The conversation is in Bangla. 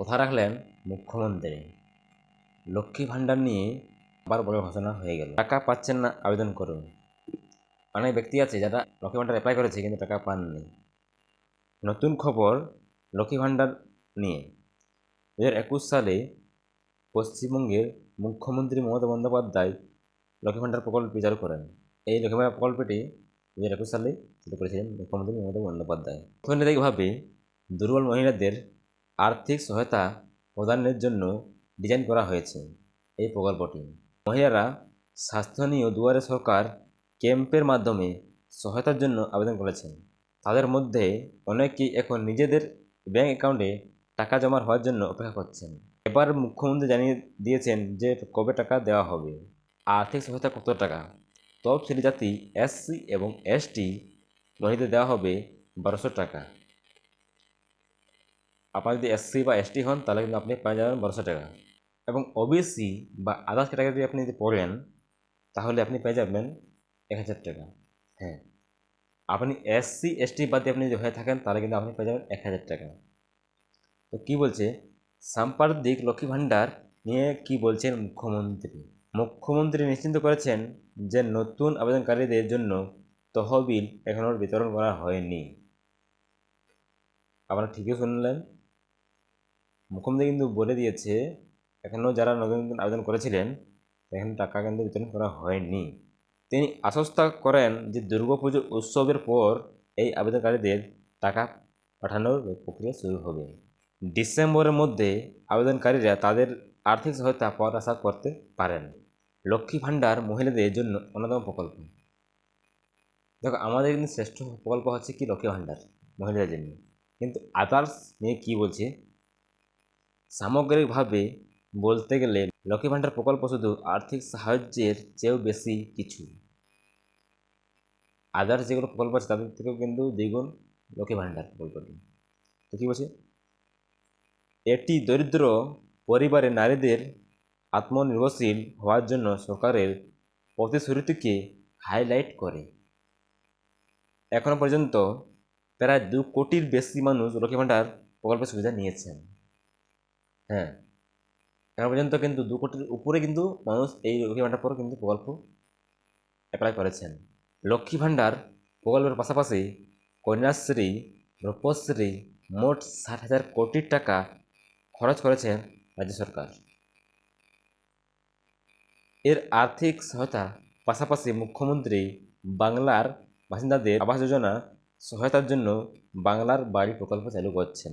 কথা রাখলেন? মুখ্যমন্ত্রী। লক্ষ্মী ভাণ্ডার নিয়ে আবার বড় ঘোষণা হয়ে গেল। টাকা পাচ্ছেন না, আবেদন করুন। অনেক ব্যক্তি আছে যারা লক্ষ্মী ভাণ্ডার অ্যাপ্লাই করেছে কিন্তু টাকা পাননি। নতুন খবর, লক্ষ্মী ভাণ্ডার নিয়ে। দু হাজার একুশ সালে পশ্চিমবঙ্গের মুখ্যমন্ত্রী মমতা বন্দ্যোপাধ্যায় লক্ষ্মী ভাণ্ডার প্রকল্প চালু করেন। এই লক্ষ্মী ভাণ্ডার প্রকল্পটি দু হাজার একুশ সালে চালু করেছিলেন মুখ্যমন্ত্রী মমতা বন্দ্যোপাধ্যায়। অর্থনৈতিকভাবে দুর্বল মহিলাদের আর্থিক সহায়তা প্রদানের জন্য ডিজাইন করা হয়েছে এই প্রকল্পটি। মহিলারা স্বাস্থ্য নিয়ে দুয়ারে সরকার ক্যাম্পের মাধ্যমে সহায়তার জন্য আবেদন করেছেন। তাদের মধ্যে অনেকেই এখন নিজেদের ব্যাংক অ্যাকাউন্টে টাকা জমা হওয়ার জন্য অপেক্ষা করছেন। এবার মুখ্যমন্ত্রী জানিয়ে দিয়েছেন যে কবে টাকা দেওয়া হবে। আর্থিক সহায়তা কত টাকা? তফসিলি জাতি এসসি এবং এসটি মহিলাদের দেওয়া হবে বারোশো টাকা। আপনার যদি এসসি বা এসটি হন, তাহলে কিন্তু আপনি পেয়ে যাবেন বারোশো টাকা। এবং ওবিসি বা আদার্স ক্যাটাগরি আপনি যদি পড়েন, তাহলে আপনি পেয়ে যাবেন এক হাজার টাকা। হ্যাঁ। আপনি এসসি এসটি বাদ আপনি যদি হয়ে থাকেন, তাহলে কিন্তু আপনি পেয়ে যাবেন এক হাজার টাকা। তো কী বলছে? সাম্প্রতিক লক্ষ্মী ভাণ্ডার নিয়ে কি বলছেন মুখ্যমন্ত্রী? মুখ্যমন্ত্রী নিশ্চিন্ত করেছেন যে নতুন আবেদনকারীদের জন্য তহবিল এখনও বিতরণ করা হয়নি। আপনারা ঠিকই শুনলেন। মুখ্যমন্ত্রী কিন্তু বলে দিয়েছে এখনও যারা নতুন নতুন আবেদন করেছিলেন, এখানে টাকা কিন্তু বিতরণ করা হয়নি। তিনি আশ্বস্ত করেন যে দুর্গাপুজো উৎসবের পর এই আবেদনকারীদের টাকা পাঠানোর প্রক্রিয়া শুরু হবে। ডিসেম্বরের মধ্যে আবেদনকারীরা তাদের আর্থিক সহায়তা পাওয়ার আশা করতে পারেন। লক্ষ্মী ভাণ্ডার মহিলাদের জন্য অন্যতম প্রকল্প। দেখো, আমাদের কিন্তু শ্রেষ্ঠ প্রকল্প হচ্ছে কি লক্ষ্মী ভাণ্ডার মহিলাদের জন্য। কিন্তু আদার্স নিয়ে কী বলছে? সামগ্রিকভাবে বলতে গেলে লক্ষ্মী ভাণ্ডার প্রকল্প শুধু আর্থিক সাহায্যের চেয়েও বেশি কিছু। আদার্স যেগুলো প্রকল্প আছে তাদের থেকেও কিন্তু দ্বিগুণ লক্ষ্মী ভাণ্ডার প্রকল্পটি। তো কী বলছে? এটি দরিদ্র পরিবারের নারীদের আত্মনির্ভরশীল হওয়ার জন্য সরকারের প্রতিশ্রুতিকে হাইলাইট করে। এখনও পর্যন্ত প্রায় দু কোটির বেশি মানুষ লক্ষ্মী ভাণ্ডার প্রকল্পের সুবিধা নিয়েছেন। হ্যাঁ। এখন পর্যন্ত কিন্তু দু কোটির উপরে কিন্তু মানুষ এই লক্ষ্মী ভাণ্ডার পর কিন্তু প্রকল্প অ্যাপ্লাই করেছেন। লক্ষ্মী ভাণ্ডার প্রকল্পের পাশাপাশি কন্যাশ্রী, রূপশ্রী মোট ষাট হাজার কোটি টাকা খরচ করেছেন রাজ্য সরকার। এর আর্থিক সহায়তা পাশাপাশি মুখ্যমন্ত্রী বাংলার বাসিন্দাদের আবাস যোজনা সহায়তার জন্য বাংলার বাড়ি প্রকল্প চালু করছেন।